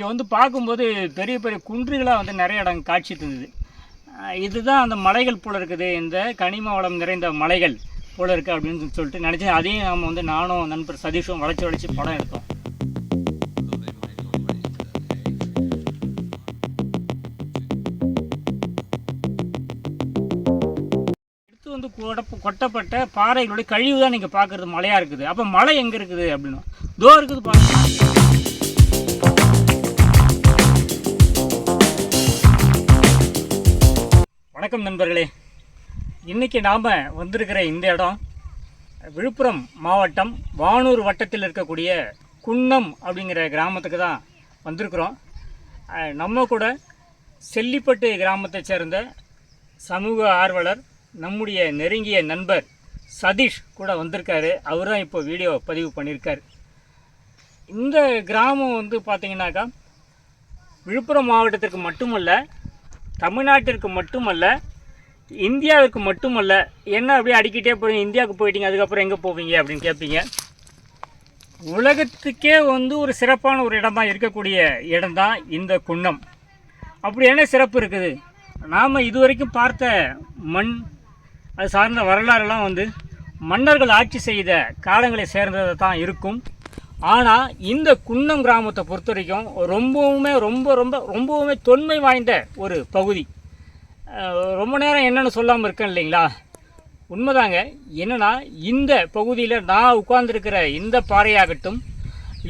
இங்கே வந்து பார்க்கும்போது பெரிய பெரிய குன்றுகளாக வந்து நிறைய இடம் காட்சி தந்தது. இதுதான் அந்த மலைகள் போல இருக்குது. இந்த கனிம வளம் நிறைந்த மலைகள் போல இருக்குது அப்படின்னு சொல்லிட்டு நினச்சேன். அதையும் நம்ம வந்து நானும் நண்பர் சதீஷும் வளைச்சி வளைச்சி படம் எடுத்தோம். எடுத்து வந்து கொடப்ப கொட்டப்பட்ட பாறைகளுடைய கழிவு தான் நீங்கள் பார்க்குறது மலையாக இருக்குது. அப்போ மலை எங்கே இருக்குது அப்படின்னு. தோ இருக்குது பாருங்க. வணக்கம் நண்பர்களே. இன்றைக்கி நாம் வந்திருக்கிற இந்த இடம் விழுப்புரம் மாவட்டம் வானூர் வட்டத்தில் இருக்கக்கூடிய குன்னம் அப்படிங்கிற கிராமத்துக்கு தான் வந்திருக்கிறோம். நம்ம கூட செல்லிப்பட்டு கிராமத்தை சேர்ந்த சமூக ஆர்வலர் நம்முடைய நெருங்கிய நண்பர் சதீஷ் கூட வந்திருக்காரு. அவர் தான் இப்போ வீடியோ பதிவு பண்ணியிருக்கார். இந்த கிராமம் வந்து பார்த்திங்கனாக்கா விழுப்புரம் மாவட்டத்திற்கு மட்டுமல்ல தமிழ்நாட்டிற்கு மட்டுமல்ல இந்தியாவிற்கு மட்டுமல்ல என்ன அப்படியே அடிக்கிட்டே போகிறீங்க இந்தியாவுக்கு போயிட்டீங்க அதுக்கப்புறம் எங்கே போவீங்க அப்படின்னு கேட்பீங்க உலகத்துக்கே வந்து ஒரு சிறப்பான ஒரு இடமா இருக்கக்கூடிய இடம்தான் இந்த குன்னம். அப்படி என்ன சிறப்பு இருக்குது? நாம் இதுவரைக்கும் பார்த்த மண் அது சார்ந்த வரலாறுலாம் வந்து மன்னர்கள் ஆட்சி செய்த காலங்களை சேர்ந்ததை தான் இருக்கும். ஆனால் இந்த குன்னம் கிராமத்தை பொறுத்த வரைக்கும் ரொம்பவுமே ரொம்ப ரொம்ப ரொம்பவுமே தொன்மை வாய்ந்த ஒரு பகுதி. ரொம்ப நேரம் என்னென்னு சொல்லாமல் இருக்கேன் இல்லைங்களா? உண்மைதாங்க. என்னன்னா இந்த பகுதியில் நான் உட்கார்ந்துருக்கிற இந்த பாறையாகட்டும்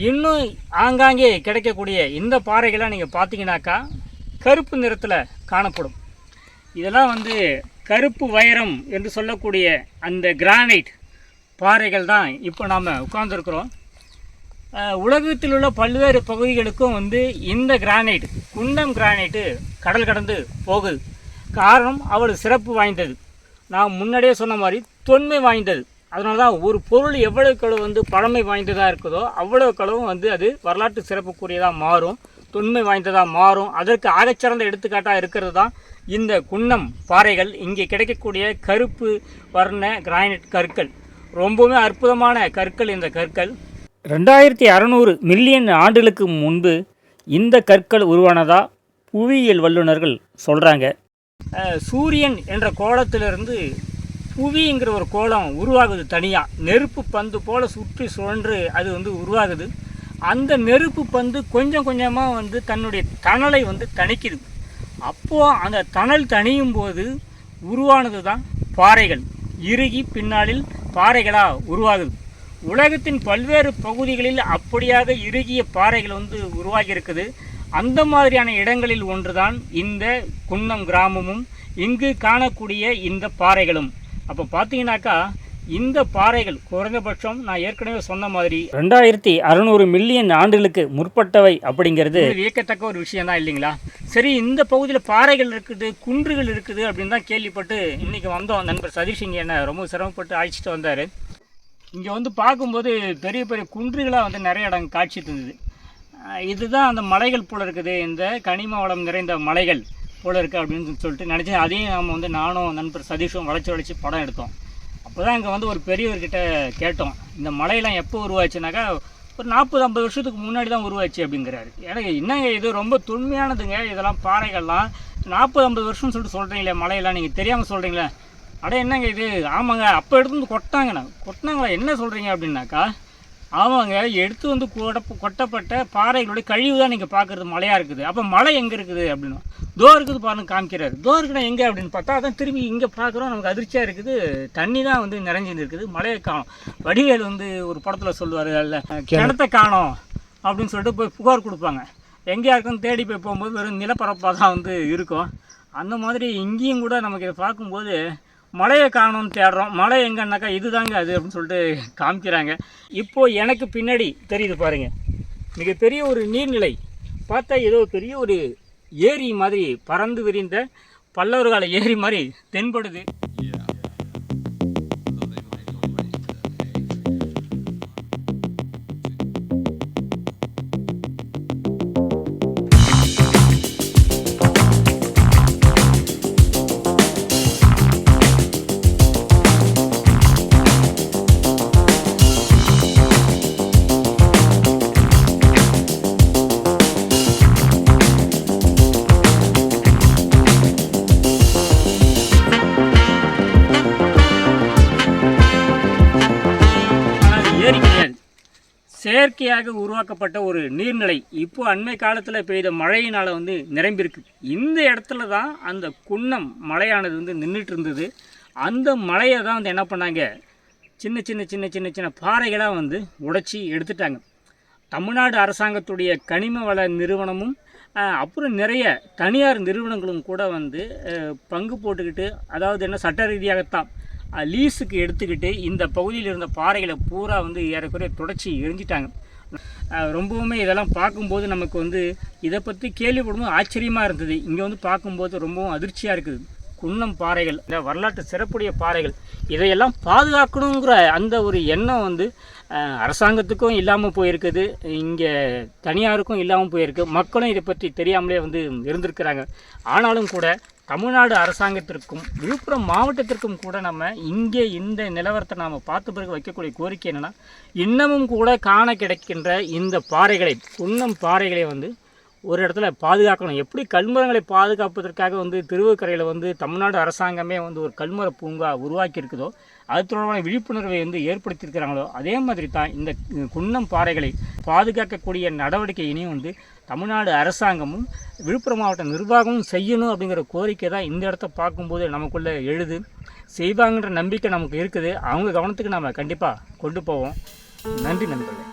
இன்னும் ஆங்காங்கே கிடைக்கக்கூடிய இந்த பாறைகளை நீங்கள் பார்த்தீங்கன்னாக்கா கருப்பு நிறத்தில் காணப்படும். இதெல்லாம் வந்து கருப்பு வைரம் என்று சொல்லக்கூடிய அந்த கிரானைட் பாறைகள் தான் இப்போ நாம் உட்கார்ந்துருக்குறோம். உலகத்தில் உள்ள பல்வேறு பகுதிகளுக்கும் வந்து இந்த கிரானைட் குண்டம் கிரானைட்டு கடல் கடந்து போகுது. காரணம் அவள் சிறப்பு வாய்ந்தது. நான் முன்னாடியே சொன்ன மாதிரி தொன்மை வாய்ந்தது. அதனால தான் ஒரு பொருள் எவ்வளவுக்கு அளவு வந்து பழமை வாய்ந்ததாக இருக்குதோ அவ்வளவுக்கு அளவு வந்து அது வரலாற்று சிறப்புக்குரியதாக மாறும் தொன்மை வாய்ந்ததாக மாறும். அதற்கு ஆகச்சிறந்த எடுத்துக்காட்டாக இருக்கிறது தான் இந்த குன்னம் பாறைகள். இங்கே கிடைக்கக்கூடிய கருப்பு வர்ண கிரானைட் கற்கள். ரொம்பவுமே அற்புதமான கற்கள் இந்த கற்கள். ரெண்டாயிரத்தி அறநூறு மில்லியன் ஆண்டுகளுக்கு முன்பு இந்த கற்கள் உருவானதா புவியியல் வல்லுநர்கள் சொல்கிறாங்க சூரியன் என்ற கோலத்திலிருந்து புவிங்கிற ஒரு கோலம் உருவாகுது தனியாக நெருப்பு பந்து போல் சுற்றி சுழன்று அது வந்து உருவாகுது. அந்த நெருப்பு பந்து கொஞ்சம் கொஞ்சமாக வந்து தன்னுடைய தணலை வந்து தணிக்குது. அப்போது அந்த தணல் தணியும் போது உருவானது தான் பாறைகள். இறுகி பின்னாளில் பாறைகளாக உருவாகுது. உலகத்தின் பல்வேறு பகுதிகளில் அப்படியாக இறுகிய பாறைகள் வந்து உருவாகி இருக்குது அந்த மாதிரியான இடங்களில் ஒன்றுதான் இந்த குன்னம் கிராமமும் இங்கு காணக்கூடிய இந்த பாறைகளும். அப்போ பார்த்தீங்கன்னாக்கா இந்த பாறைகள் குறைந்தபட்சம் நான் ஏற்கனவே சொன்ன மாதிரி ரெண்டாயிரத்தி அறநூறு மில்லியன் ஆண்டுகளுக்கு முற்பட்டவை அப்படிங்கிறது வியக்கத்தக்க ஒரு விஷயம் தான் இல்லைங்களா? சரி இந்த பகுதியில் பாறைகள் இருக்குது குன்றுகள் இருக்குது அப்படின்னு தான் கேள்விப்பட்டு இன்னைக்கு வந்தோம். நண்பர் சதீஷ் இங்கே என்ன ரொம்ப சிரமப்பட்டு அழைச்சிட்டு வந்தார். இங்கே வந்து பார்க்கும்போது பெரிய பெரிய குன்றுகளாக வந்து நிறைய இடம் காட்சி தந்தது. இதுதான் அந்த மலைகள் போல இருக்குது. இந்த கனிம வளம் நிறைந்த மலைகள் போல இருக்குது அப்படின்னு சொல்லிட்டு நினச்சேன். அதையும் நம்ம வந்து நானும் நண்பர் சதீஷும் வளைச்சி வளைச்சி படம் எடுத்தோம். அப்போ தான் இங்கே வந்து ஒரு பெரியவர்கிட்ட கேட்டோம். இந்த மலையெல்லாம் எப்போ உருவாச்சுனாக்கா ஒரு நாற்பது ஐம்பது வருஷத்துக்கு முன்னாடி தான் உருவாச்சு அப்படிங்கிறாரு. எனக்கு என்னங்க இது? ரொம்ப தொன்மையானதுங்க. இதெல்லாம் பாறைகள்லாம். நாற்பது ஐம்பது வருஷம்னு சொல்லிட்டு சொல்கிறீங்களே மலையெல்லாம். நீங்கள் தெரியாமல் சொல்கிறீங்களே அட என்னங்க இது? ஆமாங்க அப்போ எடுத்து வந்து கொட்டாங்கண்ணா கொட்டினாங்களா என்ன சொல்கிறீங்க அப்படின்னாக்கா ஆமாங்க எடுத்து வந்து கொடப்ப கொட்டப்பட்ட பாறைகளுடைய கழிவு தான் நீங்கள் பார்க்குறது மழையாக இருக்குது. அப்போ மழை எங்கே இருக்குது அப்படின்னு தோ இருக்குது பாருங்க காமிக்கிறாரு. தோ இருக்குன்னா எங்கே அப்படின்னு பார்த்தா அதான் திரும்பி இங்கே பார்க்குறோம் நமக்கு அதிர்ச்சியாக இருக்குது. தண்ணி தான் வந்து நிறைஞ்சிருந்து இருக்குது மழையை காணும். வடிவேல் வந்து ஒரு படத்தில் சொல்லுவார் அல்ல கிணத்த காணோம் அப்படின்னு சொல்லிட்டு போய் புகார் கொடுப்பாங்க. எங்கேயா இருக்குன்னு தேடி போய் போகும்போது வெறும் நிலப்பரப்பாக தான் வந்து இருக்கும். அந்த மாதிரி இங்கேயும் கூட நமக்கு இதை பார்க்கும்போது மலையை காணோம்னு தேடுறோம். மலை எங்கன்னாக்கா இதுதாங்க அது அப்படின்னு சொல்லிட்டு காமிக்கிறாங்க. இப்போது எனக்கு பின்னாடி தெரியுது பாருங்கள் மிகப்பெரிய ஒரு நீர்நிலை. பார்த்தா ஏதோ பெரிய ஒரு ஏரி மாதிரி பறந்து விரிந்த பல்லவர்கால ஏரி மாதிரி தென்படுது. செயற்கையாக உருவாக்கப்பட்ட ஒரு நீர்நிலை இப்போ அண்மை காலத்தில் பெய்த மழையினால் வந்து நிரம்பியிருக்கு. இந்த இடத்துல தான் அந்த குன்னம் மலையானது வந்து நின்றுட்டு இருந்தது. அந்த மலையை தான் வந்து என்ன பண்ணாங்க? சின்ன சின்ன சின்ன சின்ன சின்ன பாறைகளாக வந்து உடைச்சி எடுத்துட்டாங்க. தமிழ்நாடு அரசாங்கத்துடைய கனிம வள நிறுவனமும் அப்புறம் நிறைய தனியார் நிறுவனங்களும் கூட வந்து பங்கு போட்டுக்கிட்டு அதாவது என்ன சட்ட ரீதியாகத்தான் லீஸுக்கு எடுத்துக்கிட்டு இந்த பகுதியில் இருந்த பாறைகளை பூரா வந்து ஏறக்குறைய தொடச்சி எரிஞ்சிட்டாங்க ரொம்பவுமே இதெல்லாம் பார்க்கும்போது நமக்கு வந்து இதை பற்றி கேள்விப்படும்போது ஆச்சரியமாக இருந்தது. இங்கே வந்து பார்க்கும்போது ரொம்பவும் அதிர்ச்சியாக இருக்குது. குன்னம் பாறைகள் இந்த வரலாற்று சிறப்புடைய பாறைகள் இதையெல்லாம் பாதுகாக்கணுங்கிற அந்த ஒரு எண்ணம் வந்து அரசாங்கத்துக்கும் இல்லாமல் போயிருக்குது. இங்கே தனியாருக்கும் இல்லாமல் போயிருக்கு. மக்களும் இதை பற்றி தெரியாமலே வந்து இருந்திருக்கிறாங்க. ஆனாலும் கூட தமிழ்நாடு அரசாங்கத்திற்கும் விழுப்புரம் மாவட்டத்திற்கும் கூட நம்ம இங்கே இந்த நிலவரத்தை நாம் பார்த்த பிறகு வைக்கக்கூடிய கோரிக்கை என்னென்னா இன்னமும் கூட காண கிடைக்கின்ற இந்த பாறைகளை குன்னம் பாறைகளை வந்து ஒரு இடத்துல பாதுகாக்கணும். எப்படி கல்மரங்களை பாதுகாப்பதற்காக வந்து திருவுக்கரையில் வந்து தமிழ்நாடு அரசாங்கமே வந்து ஒரு கல்மர பூங்கா உருவாக்கியிருக்குதோ அது தொடர்பான விழிப்புணர்வை வந்து ஏற்படுத்தியிருக்கிறாங்களோ அதே மாதிரி தான் இந்த குன்னம் பாறைகளை பாதுகாக்கக்கூடிய நடவடிக்கையினையும் வந்து தமிழ்நாடு அரசாங்கமும் விழுப்புரம் மாவட்ட நிர்வாகமும் செய்யணும் அப்படிங்கிற கோரிக்கை தான் இந்த இடத்த பார்க்கும்போது நமக்குள்ளே எழுது. செய்வாங்கன்ற நம்பிக்கை நமக்கு இருக்குது. அவங்க கவனத்துக்கு நாம் கண்டிப்பாக கொண்டு போவோம். நன்றி நண்பர்களே.